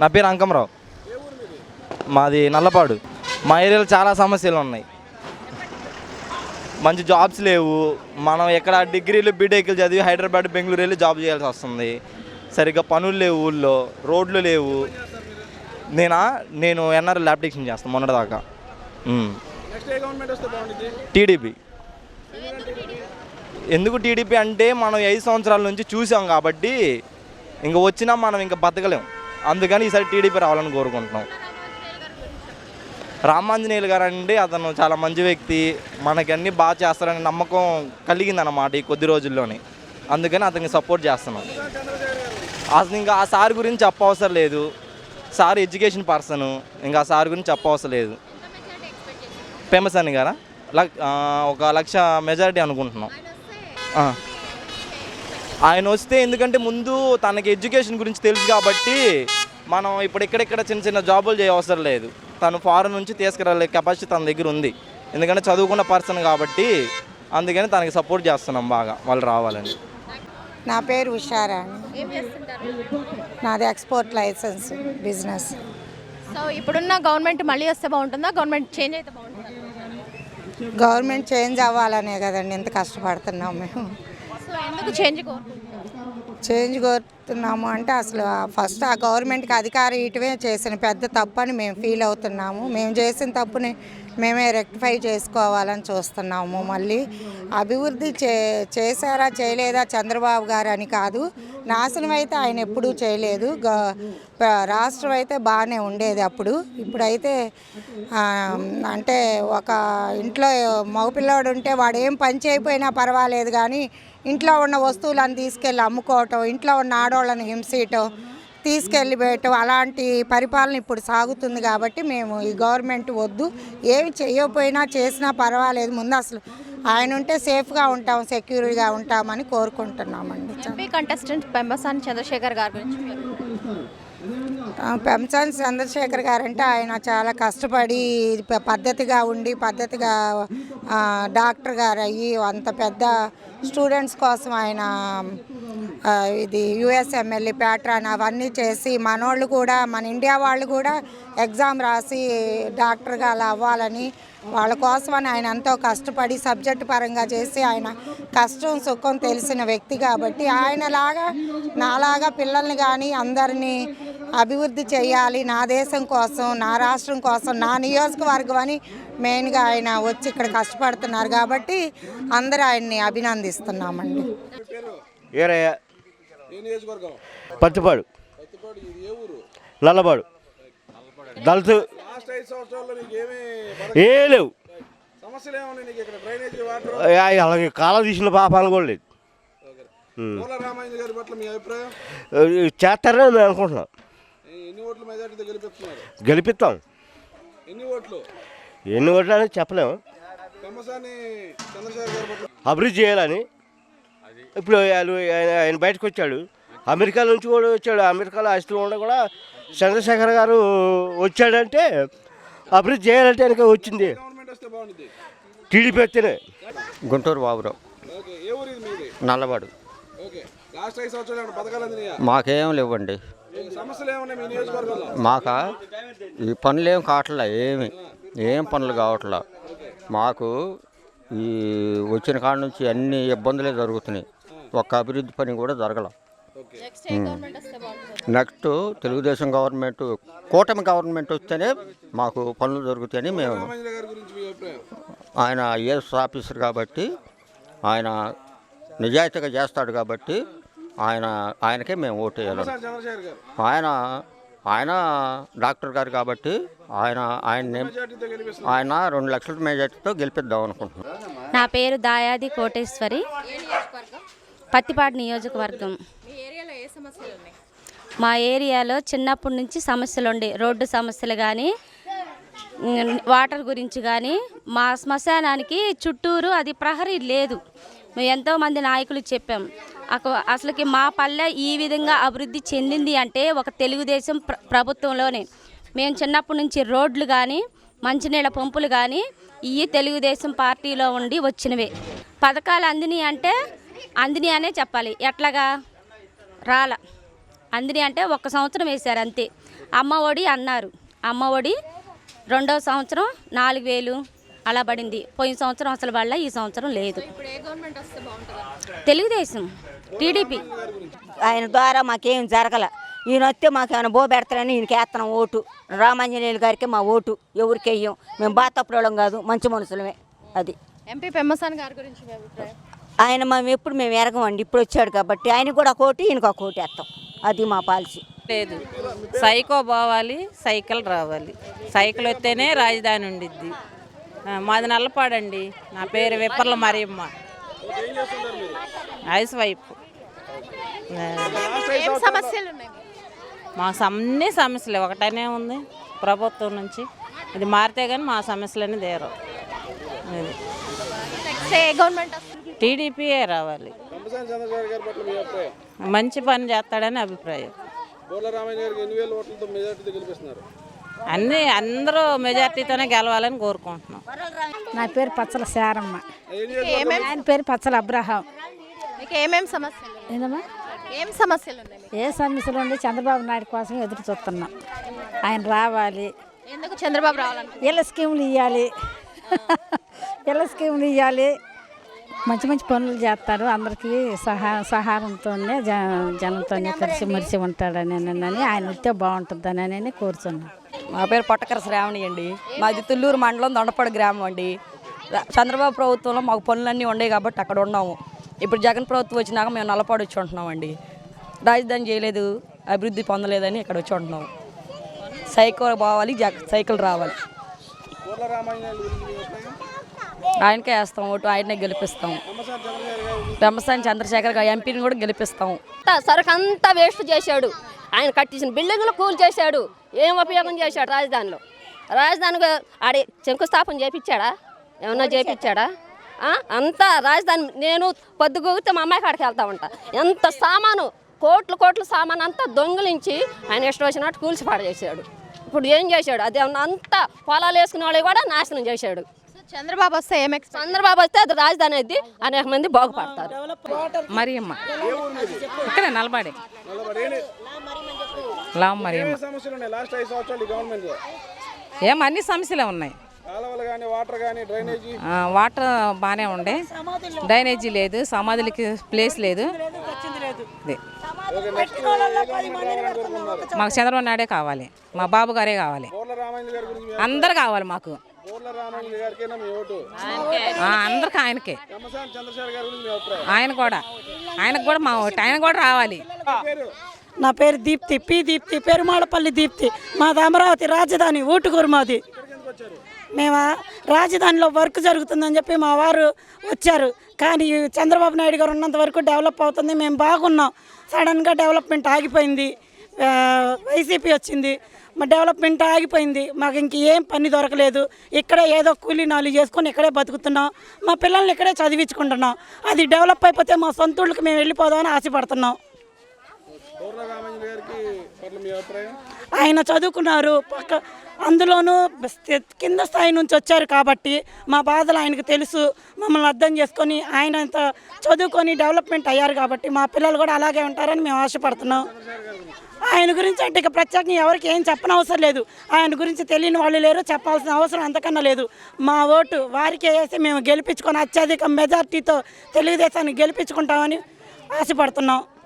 నా పేరు అంకమరావు. మాది నల్లపాడు. మా ఏరియాలో చాలా సమస్యలు ఉన్నాయి. మంచి జాబ్స్ లేవు. మనం ఎక్కడ డిగ్రీలు బీటెక్లు చదివి హైదరాబాద్ బెంగళూరు వెళ్ళి జాబ్ చేయాల్సి వస్తుంది. సరిగ్గా పనులు లేవు ఊళ్ళో రోడ్లు లేవు. నేనా? నేను ఎన్ఆర్ ల్యాబ్ టెక్షన్ చేస్తాను మొన్నటిదాకా. టీడీపీ. ఎందుకు టీడీపీ అంటే మనం ఐదు సంవత్సరాల నుంచి చూసాం కాబట్టి ఇంక వచ్చినా మనం ఇంకా బతకలేము అందుకని ఈసారి టీడీపీ రావాలని కోరుకుంటున్నాం. రామాంజనేయులు గారు అండి అతను చాలా మంచి వ్యక్తి. మనకి అన్ని బాగా చేస్తారనే నమ్మకం కలిగిందన్నమాట ఈ కొద్ది రోజుల్లోనే. అందుకని అతనికి సపోర్ట్ చేస్తున్నాం. అసలు ఇంకా ఆ సార్ గురించి చెప్పవసరం లేదు. సార్ ఎడ్యుకేషన్ పర్సన్ ఇంకా ఆ సార్ గురించి చెప్పవసరం లేదు. ఫేమస్ అని గారా ఒక లక్ష మెజారిటీ అనుకుంటున్నాం. ఆయన వస్తే ఎందుకంటే ముందు తనకి ఎడ్యుకేషన్ గురించి తెలుసు కాబట్టి మనం ఇప్పుడు ఎక్కడెక్కడ చిన్న చిన్న జాబులు చేయవసరం లేదు. తను ఫారెన్ నుంచి తీసుకురాలే కెపాసిటీ తన దగ్గర ఉంది. ఎందుకంటే చదువుకున్న పర్సన్ కాబట్టి అందుకని తనకి సపోర్ట్ చేస్తున్నాం బాగా వాళ్ళు రావాలని. నా పేరు ఉషారా అండి. ఏం చేస్తుంటారు? నాది ఎక్స్పోర్ట్ లైసెన్స్ బిజినెస్ సో ఇప్పుడున్న గవర్నమెంట్ మళ్ళీ వస్తే బాగుంటుందా? గవర్నమెంట్ చేంజ్ అయితే బాగుంటుందా? గవర్నమెంట్ చేంజ్ అవ్వాలనే కదండి ఇంత కష్టపడుతున్నాం మేము. సో ఎందుకు చేంజ్ చేంజ్ కోరుతున్నాము అంటే అసలు ఫస్ట్ ఆ గవర్నమెంట్కి అధికారం ఇటువే చేసిన పెద్ద తప్పని మేము ఫీల్ అవుతున్నాము. మేము చేసిన తప్పుని మేమే రెక్టిఫై చేసుకోవాలని చూస్తున్నాము మళ్ళీ. అభివృద్ధి చే చేశారా చేయలేదా చంద్రబాబు గారు అని కాదు. నాశనం అయితే ఆయన ఎప్పుడూ చేయలేదు. గ- రాష్ట్రం అయితే బాగానే ఉండేది అప్పుడు. ఇప్పుడైతే అంటే ఒక ఇంట్లో మగపిల్లాడు ఉంటే వాడు ఏం పని చేయకపోయినా పర్వాలేదు కానీ ఇంట్లో ఉన్న వస్తువులను తీసుకెళ్ళి అమ్ముకోవటం ఇంట్లో ఉన్న ఆడవాళ్ళని హింసేయటం తీసుకెళ్ళి పెట్టడం అలాంటి పరిపాలన ఇప్పుడు సాగుతుంది కాబట్టి మేము ఈ గవర్నమెంట్ వద్దు. ఏమి చేయకపోయినా చేసినా పర్వాలేదు. ముందు అసలు ఆయన ఉంటే సేఫ్గా ఉంటాం సెక్యూర్గా ఉంటామని కోరుకుంటున్నామండి. కంటెస్టెంట్ పెంబసాని చంద్రశేఖర్ గారి గురించి పెంచాని చంద్రశేఖర్ గారంటే ఆయన చాలా కష్టపడి ప- పద్ధతిగా ఉండి పద్ధతిగా డాక్టర్ గారు అయ్యి అంత పెద్ద స్టూడెంట్స్ కోసం ఆయన ఇది యుఎస్ ఎమ్మెల్యే ప్యాట్రాన్ అవన్నీ చేసి మనోళ్ళు కూడా మన ఇండియా వాళ్ళు కూడా ఎగ్జామ్ రాసి డాక్టర్గా అలా అవ్వాలని వాళ్ళ కోసమని ఆయన ఎంతో కష్టపడి సబ్జెక్ట్ పరంగా చేసి ఆయన కష్టం సుఖం తెలిసిన వ్యక్తి కాబట్టి ఆయనలాగా నాలాగా పిల్లల్ని కానీ అందరినీ అభివృద్ధి చేయాలి నా దేశం కోసం నా రాష్ట్రం కోసం నా నియోజకవర్గం అని మెయిన్గా ఆయన వచ్చి ఇక్కడ కష్టపడుతున్నారు కాబట్టి అందరూ ఆయన్ని అభినందిస్తున్నామండి. ఏరయ్య. నియోజకవర్గం? పత్తిపాడు. దళితు. ఏ లేవు. అలాగే కాలం తీసిన పాపాలు కూడా లేదు. చేస్తారని అనుకుంటున్నాం. గెలిపిస్తాం. ఎన్ని ఓట్లు? ఎన్ని ఓట్లు అనేది చెప్పలేము అభివృద్ధి చేయాలని. ఇప్పుడు వాళ్ళు ఆయన ఆయన బయటకు వచ్చాడు. అమెరికా నుంచి కూడా వచ్చాడు. అమెరికాలో ఆస్తులు ఉండ కూడా చంద్రశేఖర్ గారు వచ్చాడంటే అభివృద్ధి చేయాలంటే ఆయనకి వచ్చింది. గవర్నమెంట్ వస్తే బాగుంటుంది టీడీపీ వస్తేనే. గుంటూరు బాబురావు అందినాయా? మాకేం లేవండి. మాక? ఈ పనులు ఏం కావట్లే ఏమి? ఏం పనులు కావట్లా? మాకు ఈ వచ్చిన కాడ నుంచి అన్ని ఇబ్బందులే జరుగుతున్నాయి. ఒక్క అభివృద్ధి పని కూడా జరగల. నెక్స్ట్ ఏ గవర్నమెంట్ వస్తే బాగుంటుంది? నెక్స్ట్ తెలుగుదేశం గవర్నమెంట్ కూటమి గవర్నమెంట్ వస్తేనే మాకు పనులు దొరుకుతాయని మేము ఆయన ఐఏఎస్ ఆఫీసర్ కాబట్టి ఆయన నిజాయితీగా చేస్తాడు కాబట్టి ఆయన ఆయనకే మేము ఓటు వేయాలి పెమ్మసాని చంద్రశేఖర్ గారు. ఆయన ఆయన డాక్టర్ గారు కాబట్టి ఆయన ఆయన ఆయన రెండు లక్షల మెజార్టీతో గెలిపిద్దాం అనుకుంటున్నాం. నా పేరు దాయాది కోటేశ్వరి. పత్తిపాడు నియోజకవర్గం. మీ ఏరియాలో ఏ సమస్యలు ఉన్నాయి మా ఏరియాలో చిన్నప్పటి నుంచి సమస్యలు ఉండే రోడ్డు సమస్యలు కానీ వాటర్ గురించి కానీ మా శ్మశానానికి చుట్టూరు అది ప్రహరీ లేదు. మేము ఎంతోమంది నాయకులు చెప్పాం. అసలుకి మా పల్లె ఈ విధంగా అభివృద్ధి చెందింది అంటే ఒక తెలుగుదేశం ప్ర ప్రభుత్వంలోనే. మేము చిన్నప్పటి నుంచి రోడ్లు కానీ మంచినీళ్ళ పంపులు కానీ ఈ తెలుగుదేశం పార్టీలో ఉండి వచ్చినవే. పథకాలు అందినాయి అంటే అందినాయి అనే చెప్పాలి. ఎట్లాగా? రాల. అందిని అంటే ఒక సంవత్సరం వేశారు అంతే. అమ్మ ఒడి అన్నారు. అమ్మ ఒడి రెండో సంవత్సరం నాలుగు వేలు. అలా పడింది. పోయిన సంవత్సరం అసలు పడలే ఈ సంవత్సరం లేదు. ఇప్పుడు ఏ గవర్నమెంట్ వస్తే బాగుంటుందా? తెలుగుదేశం టీడీపీ. ఆయన ద్వారా మాకేం జరగల. ఈయన వస్తే మాకు ఏమైనా బో పెడతారని ఈయనకి వేస్తున్నాం ఓటు. రామాంజనేయులు గారికి మా ఓటు. ఎవరికి వెయ్యం మేము బాగా తప్పుడోళ్ళం కాదు. మంచి మనుషులమే. అది. ఎంపీ పెమ్మసాని గారి గురించి ఆయన మేము ఎప్పుడు మేము ఎరగమండి. ఇప్పుడు వచ్చాడు కాబట్టి ఆయనకు కూడా ఒక ఓటు ఈయనకు ఒక ఓటు వేస్తాం. అది మా పాలసీ. లేదు. సైకో పోవాలి సైకిల్ రావాలి. సైకిల్ వస్తేనే రాజధాని ఉండిద్ది. మాది నల్లపాడండి. నా పేరు విప్పర్ల మరియమ్మ. సమస్యలు ఉన్నాయి? మీకు? మాకు అన్ని సమస్యలు. ఒకటనే ఉంది ప్రభుత్వం నుంచి. ఇది మారితే కానీ మా సమస్యలన్నీ అది వస్తుంది? టీడీపీయే రావాలి? మీ మంచి పని చేస్తాడని అభిప్రాయం. అన్నీ అందరూ మెజార్టీతోనే గెలవాలని కోరుకుంటున్నాం. నా పేరు పచ్చల శారమ్మ. ఏమేం ఆయన పేరు పచ్చల అబ్రహాం. మీకు ఏమేం సమస్యలు? ఏందమ్మా? ఏం సమస్యలు ఉన్నాయి మీకు? ఏ సమస్యలు ఉండి చంద్రబాబు నాయుడు కోసం ఎదురు చూస్తున్నాం. ఆయన రావాలి. ఎందుకు చంద్రబాబు రావాలనుకుంటున్నారు ఇళ్ళ స్కీములు ఇవ్వాలి ఇళ్ళ స్కీములు ఇవ్వాలి మంచి మంచి పనులు చేస్తారు. అందరికీ సహా సహారంతోనే జ జనంతోనే కలిసి మరిసి ఉంటాడని అని ఆయన వస్తే బాగుంటుందని అని కోరుతున్నాను మా పేరు పొట్టకర శ్రావణి అండి. మాది తుళ్ళూరు మండలం దొండపాడు గ్రామం అండి. చంద్రబాబు ప్రభుత్వంలో మాకు పనులన్నీ ఉండేవి కాబట్టి అక్కడ ఉన్నాము. ఇప్పుడు జగన్ ప్రభుత్వం వచ్చినాక మేము నల్లపాడు వచ్చి ఉంటున్నామండి రాజధాని చేయలేదు అభివృద్ధి పొందలేదని ఇక్కడ వచ్చి ఉంటున్నాము సైకిల్ పోవాలి జగ సైకిల్ రావాలి. ఆయనకే వేస్తాం ఓటు ఆయనే గెలిపిస్తాం. కంపసాని చంద్రశేఖర్ ఎంపీని కూడా గెలిపిస్తాం. సరుకు అంతా వేస్ట్ చేశాడు. ఆయన కట్టించిన బిల్డింగ్లు కూల్ చేశాడు. ఏం ఉపయోగం చేశాడు రాజధానిలో? రాజధానికి ఆడి శంకుస్థాపన చేపించాడా ఏమన్నా చేపించాడా? అంతా రాజధాని నేను పొద్దుగూగితే మా అమ్మాయి కాడికి వెళ్తా ఉంటా. ఎంత సామాను కోట్లు కోట్ల సామాను అంతా దొంగిలించి ఆయన ఇష్టం వచ్చినట్టు కూల్చి పాడేసాడు ఇప్పుడు ఏం చేశాడు? అది అంతా పొలాలు వేసుకునే వాళ్ళు కూడా నాశనం చేశాడు. చంద్రబాబు వస్తే ఏం ఎక్స్పెక్ట్ చంద్రబాబు వస్తే అది రాజధాని అయితే అనేక మంది బాగుపడతారు. మరియమ్మ ఇక్కడ నలబాడే. గవర్నమెంట్ ఏం అన్ని సమస్యలే ఉన్నాయి. వాటర్ బాగానే ఉండే డ్రైనేజీ లేదు సమాధులకి ప్లేస్ లేదు. మాకు చంద్రబాబు నాయుడే కావాలి. మా బాబు గారే కావాలి. అందరు కావాలి మాకు. అందరికి ఆయనకే. ఆయన కూడా. ఆయనకు కూడా మా ఓటు. ఆయన కూడా రావాలి. నా పేరు దీప్తి పి దీప్తి పెరుమాళపల్లి దీప్తి. మాది అమరావతి రాజధాని ఊటుకూరు మాది. మేము రాజధానిలో వర్క్ జరుగుతుందని చెప్పి మా వారు వచ్చారు. కానీ చంద్రబాబు నాయుడు గారు ఉన్నంత వరకు డెవలప్ అవుతుంది. మేము బాగున్నాం. సడన్గా డెవలప్మెంట్ ఆగిపోయింది. వైసీపీ వచ్చింది. మా డెవలప్మెంట్ ఆగిపోయింది. మాకు ఇంక ఏం పని దొరకలేదు. ఇక్కడే ఏదో కూలీ నాలుగు చేసుకొని ఇక్కడే బతుకుతున్నాం. మా పిల్లల్ని ఇక్కడే చదివించుకుంటున్నాం. అది డెవలప్ అయిపోతే మా సొంత ఊళ్ళకి మేము వెళ్ళిపోదామని ఆశపడుతున్నాం బోర్ల రామయ్య గారికి పట్ల మీ అభిప్రాయం ఆయన చదువుకున్నారు. పక్క అందులోనూ కింద స్థాయి నుంచి వచ్చారు కాబట్టి మా బాధలు ఆయనకు తెలుసు. మమ్మల్ని అర్థం చేసుకొని ఆయన అంత చదువుకొని డెవలప్మెంట్ అయ్యారు కాబట్టి మా పిల్లలు కూడా అలాగే ఉంటారని మేము ఆశపడుతున్నాం. ఆయన గురించి అంటే ఇక ప్రత్యేకంగా ఎవరికి ఏం చెప్పనవసరం లేదు. ఆయన గురించి తెలియని వాళ్ళు లేరు చెప్పాల్సిన అవసరం అంతకన్నా లేదు. మా ఓటు వారికి వేసి మేము గెలిపించుకొని అత్యధిక మెజార్టీతో తెలుగుదేశాన్ని గెలిపించుకుంటామని ఆశపడుతున్నాం.